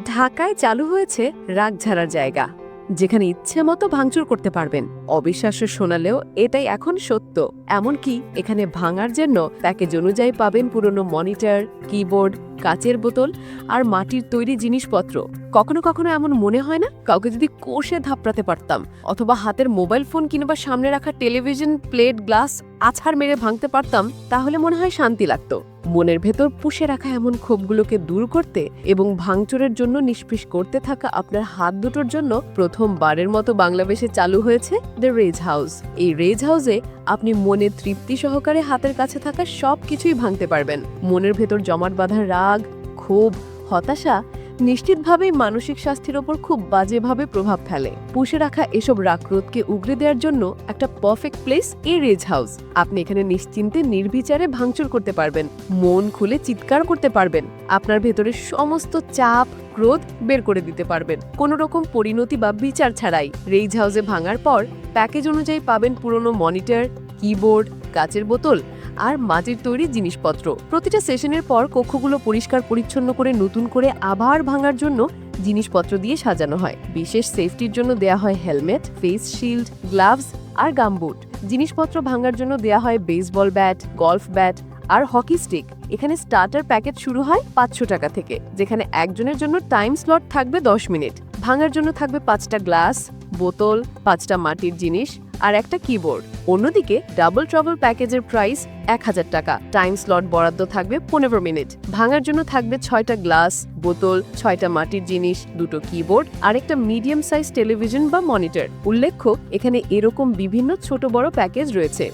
ঢাকায় চালু হয়েছে রাগ রাগঝাড়ার জায়গা, যেখানে ইচ্ছে মতো ভাঙচুর করতে পারবেন। অবিশ্বাস্য শোনালেও এটাই এখন সত্য। এমনকি এখানে ভাঙার জন্য প্যাকেজ অনুযায়ী পাবেন পুরনো মনিটর, কিবোর্ড, কাচের বোতল আর মাটির তৈরি জিনিসপত্র। কখনো কখনো এমন মনে হয় না, কাউকে যদি কোষে ধাপড়াতে পারতাম, অথবা হাতের মোবাইল ফোন কিংবা সামনে রাখা টেলিভিশন, প্লেট, গ্লাস আছাড় মেরে ভাঙতে পারতাম, তাহলে মনে হয় শান্তি লাগতো। মনের ভেতর পুষে রাখা এমন ক্ষোভগুলোকে দূর করতে এবং ভাঙচুরের জন্য নিষ্পিস করতে থাকা আপনার হাত দুটোর জন্য প্রথমবারের মতো বাংলাদেশে চালু হয়েছে দ্য রেজ হাউস এই রেজ হাউসে আপনি মনে তৃপ্তি সহকারে হাতের কাছে থাকা সব কিছুই ভাঙতে পারবেন। মনের ভেতর জমাট বাঁধা রাগ, ক্ষোভ, হতাশা নিশ্চিতভাবেই মানসিক স্বাস্থ্যের ওপর খুব বাজেভাবে প্রভাব ফেলে। পুষে রাখা এসব রাগরোধকে উগরে দেওয়ার জন্য একটা পারফেক্ট প্লেস এ রেজ হাউস। আপনি এখানে নিশ্চিন্তে, নির্বিচারে ভাঙচুর করতে পারবেন, মন খুলে চিৎকার করতে পারবেন, আপনার ভেতরে সমস্ত চাপ, ক্রোধ বের করে দিতে পারবেন। কোনো রকম পরিণতি বা বিচার ছাড়াই রেজ হাউসে ভাঙার পর প্যাকেজ অনুযায়ী পাবেন পুরনো মনিটর কিবোর্ড কাচের বোতল আর মাটির তৈরি জিনিসপত্র। প্রতিটা সেশনের পর কক্ষগুলো পরিষ্কার পরিচ্ছন্ন করে নতুন করে আবার ভাঙার জন্য জিনিসপত্র দিয়ে সাজানো হয়। বিশেষ সেফটির জন্য দেয়া হয় হেলমেট ফেস শিল্ড গ্লাভস আর গামবুট। জিনিসপত্র ভাঙার জন্য দেয়া হয় বেসবল ব্যাট গলফ ব্যাট আর হকি স্টিক এখানে স্টার্টার প্যাকেট শুরু হয় পাঁচশো টাকা থেকে, যেখানে একজনের জন্য টাইম স্লট থাকবে দশ মিনিট। ভাঙার জন্য থাকবে পাঁচটা গ্লাস বোতল, পাঁচটা মাটির জিনিস আর একটা কিবোর্ড অন্যদিকে ডাবল ট্রাভেল প্যাকেজের প্রাইস এক হাজার টাকা। টাইম স্লট বরাদ্দ থাকবে পনেরো মিনিট। ভাঙার জন্য থাকবে ছয়টা গ্লাস বোতল, ছয়টা মাটির জিনিস, দুটো কিবোর্ড আর একটা মিডিয়াম সাইজ টেলিভিশন বা মনিটর উল্লেখ্য, এখানে এরকম বিভিন্ন ছোট বড় প্যাকেজ রয়েছে।